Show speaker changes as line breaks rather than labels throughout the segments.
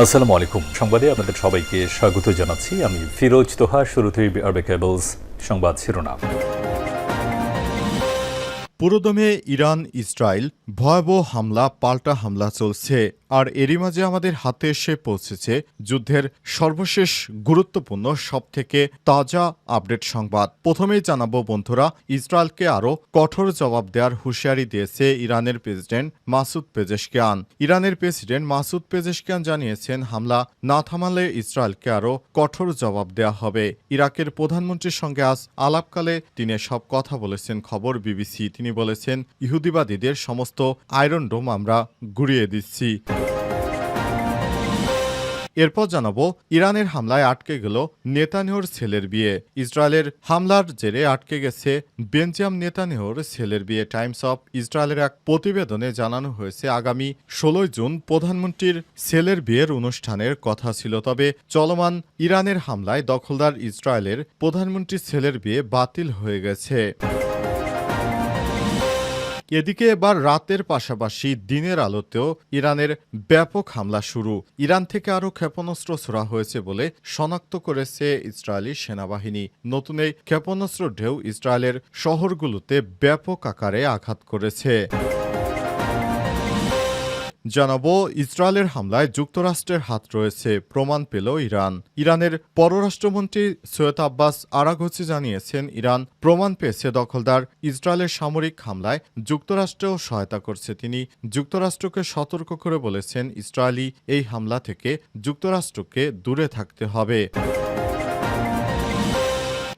আসসালামু আলাইকুম। সংবাদে আপনাদের সবাইকে স্বাগত জানাচ্ছি। আমি ফিরোজ তোহা শুরুতেই আরবে কেবলস সংবাদ শিরোনাম।
পুরোদমে ইরান ইসরায়েল ভয়াবহ হামলা, পাল্টা হামলা চলছে। আর এরই মাঝে আমাদের হাতে এসে পৌঁছেছে যুদ্ধের সর্বশেষ গুরুত্বপূর্ণ, সবথেকে তাজা আপডেট সংবাদ। প্রথমেই জানাব বন্ধুরা, ইসরায়েলকে আরও কঠোর জবাব দেওয়ার হুঁশিয়ারি দিয়েছে ইরানের প্রেসিডেন্ট মাসুদ পেজেশকিয়ান। ইরানের প্রেসিডেন্ট মাসুদ পেজেশকিয়ান জানিয়েছেন, হামলা না থামালে ইসরায়েলকে আরও কঠোর জবাব দেওয়া হবে। ইরাকের প্রধানমন্ত্রীর সঙ্গে আজ আলাপকালে তিনি সব কথা বলেছেন। খবর বিবিসি, তিনি বলেছেন, ইহুদিবাদীদের সমস্ত আয়রন ডোম আমরা গুড়িয়ে দিচ্ছি। এরপর জানাব, ইরানের হামলায় আটকে গেল নেতানেহর ছেলের বিয়ে। ইসরায়েলের হামলার জেরে আটকে গেছে বেঞ্জাম নেতানেহর ছেলের বিয়ে। টাইমস অফ ইসরায়েলের এক প্রতিবেদনে জানানো হয়েছে, আগামী ষোলোই জুন প্রধানমন্ত্রীর ছেলের বিয়ের অনুষ্ঠানের কথা ছিল। তবে চলমান ইরানের হামলায় দখলদার ইসরায়েলের প্রধানমন্ত্রীর ছেলের বিয়ে বাতিল হয়ে গেছে। এদিকে এবার রাতের পাশাপাশি দিনের আলোতেও ইরানের ব্যাপক হামলা শুরু। ইরান থেকে আরও ক্ষেপণাস্ত্র ছোড়া হয়েছে বলে শনাক্ত করেছে ইসরায়েলি সেনাবাহিনী। নতুন এই ক্ষেপণাস্ত্র ঢেউ ইসরায়েলের শহরগুলোতে ব্যাপক আকারে আঘাত করেছে। জানাব, ইসরায়েলের হামলায় যুক্তরাষ্ট্রের হাত রয়েছে, প্রমাণ পেল ইরান। ইরানের পররাষ্ট্রমন্ত্রী সৈয়দ আব্বাস আরাঘচি জানিয়েছেন, ইরান প্রমাণ পেয়েছে দখলদার ইসরায়েলের সামরিক হামলায় যুক্তরাষ্ট্রেও সহায়তা করছে। তিনি যুক্তরাষ্ট্রকে সতর্ক করে বলেছেন, ইসরায়েলি এই হামলা থেকে যুক্তরাষ্ট্রকে দূরে থাকতে হবে।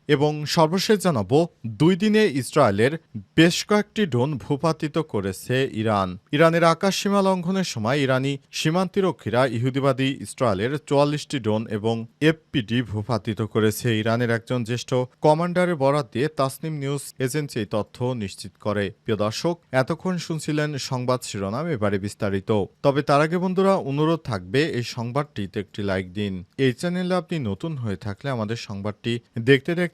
এবং সর্বশেষ জানাব, দুই দিনে ইসরায়েলের বেশ কয়েকটি ড্রোন ভূপাতিত করেছে ইরান। ইরানের আকাশ সীমা লঙ্ঘনের সময় ইরানি সীমান্তিরক্ষীরা ইহুদিবাদী ইসরায়েলের চুয়াল্লিশটি ড্রোন এবং এফপিডি ভূপাতিত করেছে। ইরানের একজন জ্যেষ্ঠ কমান্ডারের বরাত দিয়ে তাসনিম নিউজ এজেন্সি এই তথ্য নিশ্চিত করে। প্রিয় দর্শক, এতক্ষণ শুনছিলেন সংবাদ শিরোনাম, এবারে বিস্তারিত। তবে তার আগে বন্ধুরা, অনুরোধ থাকবে এই সংবাদটিতে একটি লাইক দিন। এই চ্যানেলে আপনি নতুন হয়ে থাকলে আমাদের সংবাদটি দেখতে দেখতে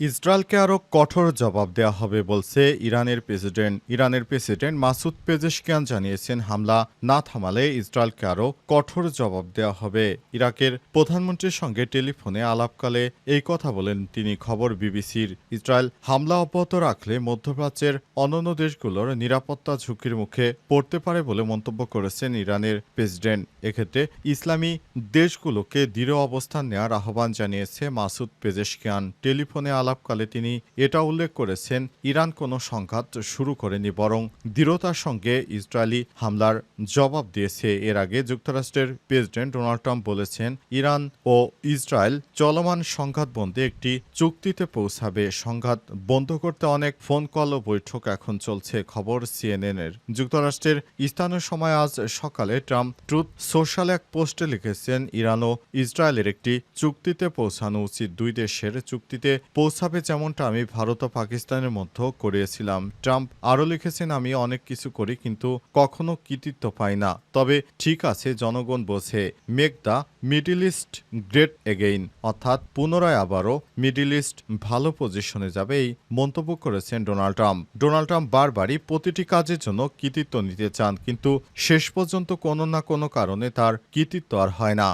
ইসরায়েলকে আরও কঠোর জবাব দেওয়া হবে বলছে ইরানের প্রেসিডেন্ট। ইরানের প্রেসিডেন্ট মাসুদ পেজেশকিয়ান জানিয়েছেন, হামলা না থামালে ইসরায়েলকে আরও কঠোর জবাব দেওয়া হবে। ইরাকের প্রধানমন্ত্রীর সঙ্গে টেলিফোনে আলাপকালে এই কথা বলেন তিনি। খবর বিবিসির। ইসরায়েল হামলা অব্যাহত রাখলে মধ্যপ্রাচ্যের অন্যান্য দেশগুলোর নিরাপত্তা ঝুঁকির মুখে পড়তে পারে বলে মন্তব্য করেছেন ইরানের প্রেসিডেন্ট। এক্ষেত্রে ইসলামী দেশগুলোকে দৃঢ় অবস্থান নেওয়ার আহ্বান জানিয়েছে মাসুদ পেজেশকিয়ান। টেলিফোনে আলাপকালে তিনি এটা উল্লেখ করেছেন, ইরান কোনো সংঘাত শুরু করেনি, বরং দৃঢ়তার সঙ্গে ইসরায়েলি হামলার জবাব দিয়েছে। এর আগে যুক্তরাষ্ট্রের প্রেসিডেন্ট ডোনাল্ড ট্রাম্প বলেছেন, ইরান ও ইসরায়েল চলমান সংঘাত বন্ধে একটি চুক্তিতে পৌঁছাবে। সংঘাত বন্ধ করতে অনেক ফোন কল ও বৈঠক এখন চলছে, খবর সিএনএন এর। যুক্তরাষ্ট্রের স্থানীয় সময় আজ সকালে ট্রাম্প ট্রুথ সোশ্যাল এক পোস্টে লিখেছেন, ইরান ও ইসরায়েলের একটি চুক্তিতে পৌঁছানো উচিত। দুই দেশের চুক্তিতে পৌঁছাবে যেমনটা আমি ভারত ও পাকিস্তানের মধ্যে করিয়েছিলাম। ট্রাম্প আরও লিখেছেন, আমি অনেক কিছু করি, কিন্তু কখনো কৃতিত্ব পাই না। তবে ঠিক আছে, জনগণ বোঝে, make the Middle East great again. অর্থাৎ পুনরায় আবারও মিডিল ইস্ট ভালো পজিশনে যাবে এই মন্তব্য করেছেন ডোনাল্ড ট্রাম্প। ডোনাল্ড ট্রাম্প বারবারই প্রতিটি কাজের জন্য কৃতিত্ব নিতে চান, কিন্তু শেষ পর্যন্ত কোনো না কোনো কারণে তার কৃতিত্ব আর হয় না।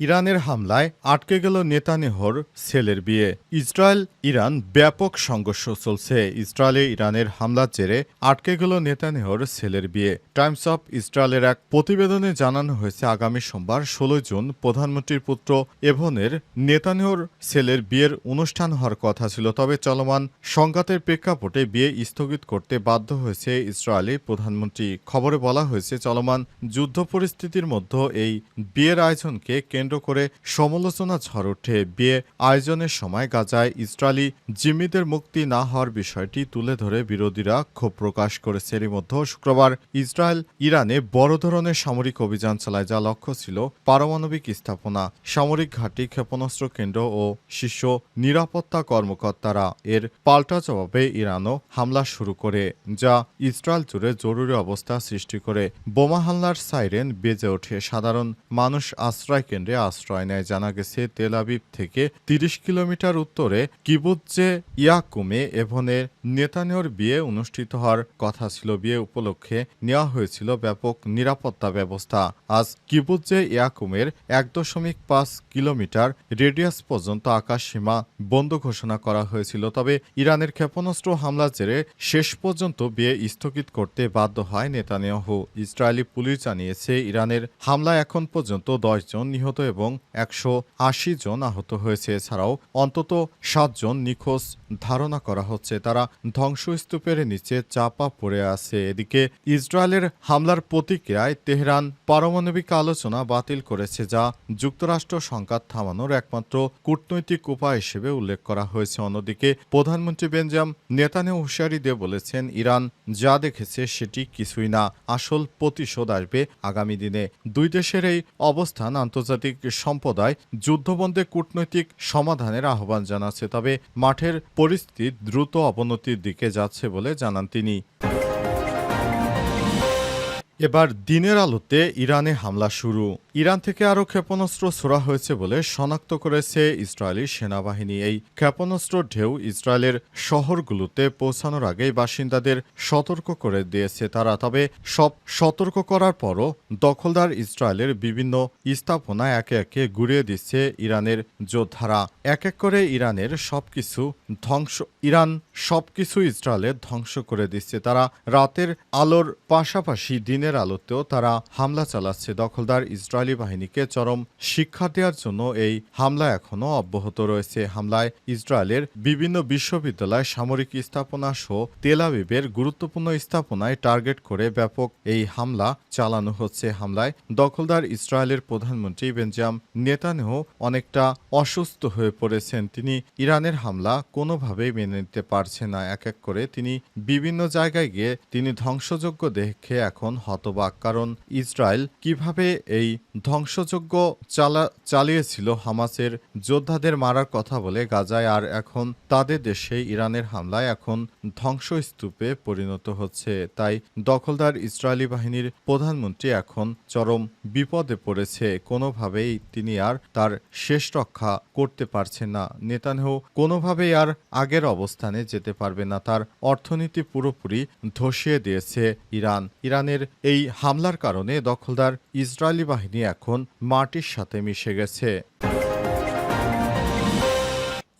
ইরানের হামলায় আটকে গেল নেতানেহর ছেলের বিয়ে। ইসরায়েল, ইরান ব্যাপক সংঘর্ষ চলছে। ইসরায়েলে ইরানের হামলার জেরে আটকে গেল নেতানেহর ছেলের বিয়ে। টাইমস অফ ইসরায়েলের এক প্রতিবেদনে জানানো হয়েছে, আগামী সোমবার ষোলোই জুন প্রধানমন্ত্রীর পুত্র এভনের নেতানেহর ছেলের বিয়ের অনুষ্ঠান হওয়ার কথা ছিল, তবে চলমান সংঘাতের প্রেক্ষাপটে বিয়ে স্থগিত করতে বাধ্য হয়েছে ইসরায়েলি প্রধানমন্ত্রী। খবরে বলা হয়েছে, চলমান যুদ্ধ পরিস্থিতির মধ্যে এই বিয়ের আয়োজনকে কেন্দ্র কেন্দ্র করে সমালোচনা ঝড় ওঠে। বিয়ে আয়োজনের সময় গাজায় ইসরায়েলি জিম্মিদের মুক্তি না হওয়ার বিষয়টি তুলে ধরে বিরোধীরা ক্ষোভ প্রকাশ করেছে। এরই মধ্যে শুক্রবার ইসরায়েল ইরানে বড় ধরনের সামরিক অভিযান চালায় যা লক্ষ্য ছিল পারমাণবিক স্থাপনা, সামরিক ঘাঁটি, ক্ষেপণাস্ত্র কেন্দ্র ও শীর্ষ নিরাপত্তা কর্মকর্তারা। এর পাল্টা জবাবে ইরানও হামলা শুরু করে, যা ইসরায়েল জুড়ে জরুরি অবস্থা সৃষ্টি করে। বোমা হামলার সাইরেন বেজে ওঠে। সাধারণ মানুষ আশ্রয় কেন্দ্রে আশ্রয় নেয় জানা গেছে, তেল আবিব থেকে তিরিশ কিলোমিটার উত্তরে কিবুজ্জে ইয়াকুমে এভনে নেতানিয়র বিয়ে অনুষ্ঠিত হওয়ার কথা ছিল। বিয়ে উপলক্ষে নেওয়া হয়েছিল ব্যাপক নিরাপত্তা ব্যবস্থা। আজ কিবুজ্জে ইয়াকুমের এক দশমিক পাঁচ কিলোমিটার রেডিয়াস পর্যন্ত আকাশ সীমা বন্ধ ঘোষণা করা হয়েছিল। তবে ইরানের ক্ষেপণাস্ত্র হামলার জেরে শেষ পর্যন্ত বিয়ে স্থগিত করতে বাধ্য হয় নেতানিয়াহু। ইসরায়েলি পুলিশ জানিয়েছে, ইরানের হামলা এখন পর্যন্ত দশ জন নিহত এবং একশো আশি জন আহত হয়েছে। এছাড়াও অন্তত সাতজন নিখোঁজ ধারণা করা হচ্ছে। তারা ধ্বংসস্তূপের নিচে চাপা পড়ে আছে। এদিকে ইসরায়েলের হামলার প্রতিক্রিয়ায় তেহরান পারমাণবিক আলোচনা বাতিল করেছে, যা যুক্তরাষ্ট্র সংঘাত থামানোর একমাত্র কূটনৈতিক উপায় হিসেবে উল্লেখ করা হয়েছে। অন্যদিকে প্রধানমন্ত্রী বেঞ্জাম নেতানে হুঁশিয়ারি দিয়ে বলেছেন, ইরান যা দেখেছে সেটি কিছুই না, আসল প্রতিশোধ আসবে আগামী দিনে। দুই দেশের এই অবস্থান আন্তর্জাতিক সম্প্রদায় যুদ্ধবন্দে কূটনৈতিক সমাধানের আহ্বান জানাচ্ছে, তবে মাঠের পরিস্থিতি দ্রুত অবনতির দিকে যাচ্ছে বলে জানান তিনি। এবার দিনের আলোতে ইরানে হামলা শুরু। ইরান থেকে আরও ক্ষেপণাস্ত্র ছোড়া হয়েছে বলে শনাক্ত করেছে ইসরায়েলি সেনাবাহিনী। এই ক্ষেপণাস্ত্র ঢেউ ইসরায়েলের শহরগুলোতে পৌঁছানোর আগেই বাসিন্দাদের সতর্ক করে দিয়েছে তারা। তবে সব সতর্ক করার পরও দখলদার ইসরায়েলের বিভিন্ন স্থাপনা একে একে গুড়িয়ে দিচ্ছে ইরানের যোদ্ধারা। এক এক করে ইরানের সবকিছু ধ্বংস, ইরান সবকিছু ইসরায়েলের ধ্বংস করে দিচ্ছে। তারা রাতের আলোর পাশাপাশি দিনের আলোতেও তারা হামলা চালাচ্ছে। দখলদার ইসরায়েলি বাহিনীকে চরম শিক্ষা দেওয়ার জন্য এই হামলা এখনও অব্যাহত রয়েছে। হামলায় ইসরায়েলের বিভিন্ন বিশ্ববিদ্যালয় সামরিক স্থাপনা সহ তেল আবিবের গুরুত্বপূর্ণ স্থাপনায় টার্গেট করে ব্যাপক এই হামলা চালানো হচ্ছে। হামলায় দখলদার ইসরায়েলের প্রধানমন্ত্রী বেঞ্জাম নেতানেহ অনেকটা অসুস্থ হয়ে পড়েছেন। তিনি ইরানের হামলা কোনোভাবেই মেনে নিতে পারছেন না। এক এক করে তিনি বিভিন্ন জায়গায় গিয়ে তিনি ধ্বংসযোগ্য দেখে এখন হতবাক, কারণ ইসরায়েল কীভাবে এই ধ্বংসযোগ্য চালা, চালিয়েছিল হামাসের যোদ্ধাদের মারার কথা বলে গাজায়, আর এখন তাদের দেশে ইরানের হামলায় এখন ধ্বংসস্তূপে পরিণত হচ্ছে। তাই দখলদার ইসরায়েলি বাহিনীর প্রধানমন্ত্রী এখন চরম বিপদে পড়েছে। কোনোভাবেই তিনি আর তার শেষ রক্ষা করতে পারছেন না। নেতানেহ কোনোভাবেই আর আগের অবস্থানে যেতে পারবে না। তার অর্থনীতি পুরোপুরি ধসিয়ে দিয়েছে ইরান। ইরানের এই হামলার কারণে দখলদার ইসরায়েলি বাহিনী এখন মাটির সাথে মিশে গেছে।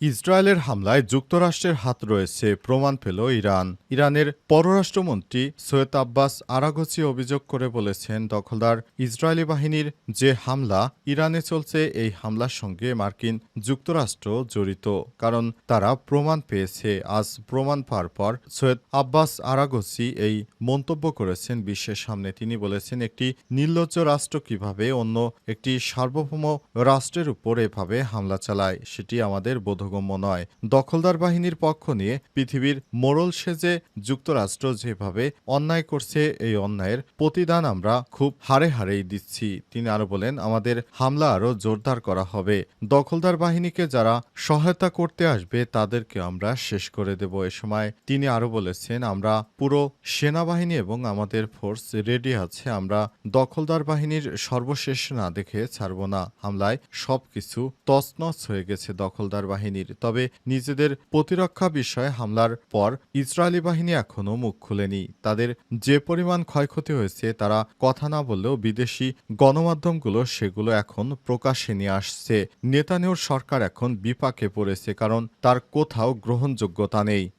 ইসরায়েলের হামলায় যুক্তরাষ্ট্রের হাত রয়েছে প্রমাণ পেল ইরান। ইরানের পররাষ্ট্রমন্ত্রী সৈয়দ আব্বাস আরাগচি অভিযোগ করে বলেছেন, দখলদার ইসরায়েলি বাহিনীর যে হামলা, ইরানে চলছে এই হামলার সঙ্গে মার্কিন যুক্তরাষ্ট্র জড়িত, কারণ তারা প্রমাণ পেয়েছে। আজ প্রমাণ পাওয়ার পর সৈয়দ আব্বাস আরাগচি এই মন্তব্য করেছেন বিশ্বের সামনে। তিনি বলেছেন, একটি নির্লজ্জ রাষ্ট্র কীভাবে অন্য একটি সার্বভৌম রাষ্ট্রের উপর এভাবে হামলা চালায়, সেটি আমাদের বোধ বোধগম্য নয় দখলদার বাহিনীর পক্ষ নিয়ে পৃথিবীর মোড়ল সেজে যুক্তরাষ্ট্র যেভাবে অন্যায় করছে এই অন্যায়ের প্রতিদান আমরা খুব হারে হারেই দিচ্ছি তিনি আরও বলেন আমাদের হামলা আরও জোরদার করা হবে দখলদার বাহিনীকে যারা সহায়তা করতে আসবে তাদেরকে আমরা শেষ করে দেব এ সময় তিনি আরও বলেছেন আমরা পুরো সেনাবাহিনী এবং আমাদের ফোর্স রেডি আছে আমরা দখলদার বাহিনীর সর্বশেষ না দেখে ছাড়ব না হামলায় সবকিছু তছনছ হয়ে গেছে দখলদার বাহিনীর। তবে নিজেদের প্রতিরক্ষা বিষয়ে হামলার পর ইসরায়েলি বাহিনী এখনও মুখ খুলেনি। তাদের যে পরিমাণ ক্ষয়ক্ষতি হয়েছে তারা কথা না বললেও বিদেশি গণমাধ্যমগুলো সেগুলো এখন প্রকাশে নিয়ে আসছে। নেতানিয়র সরকার এখন বিপাকে পড়েছে কারণ তার কোথাও গ্রহণযোগ্যতা নেই।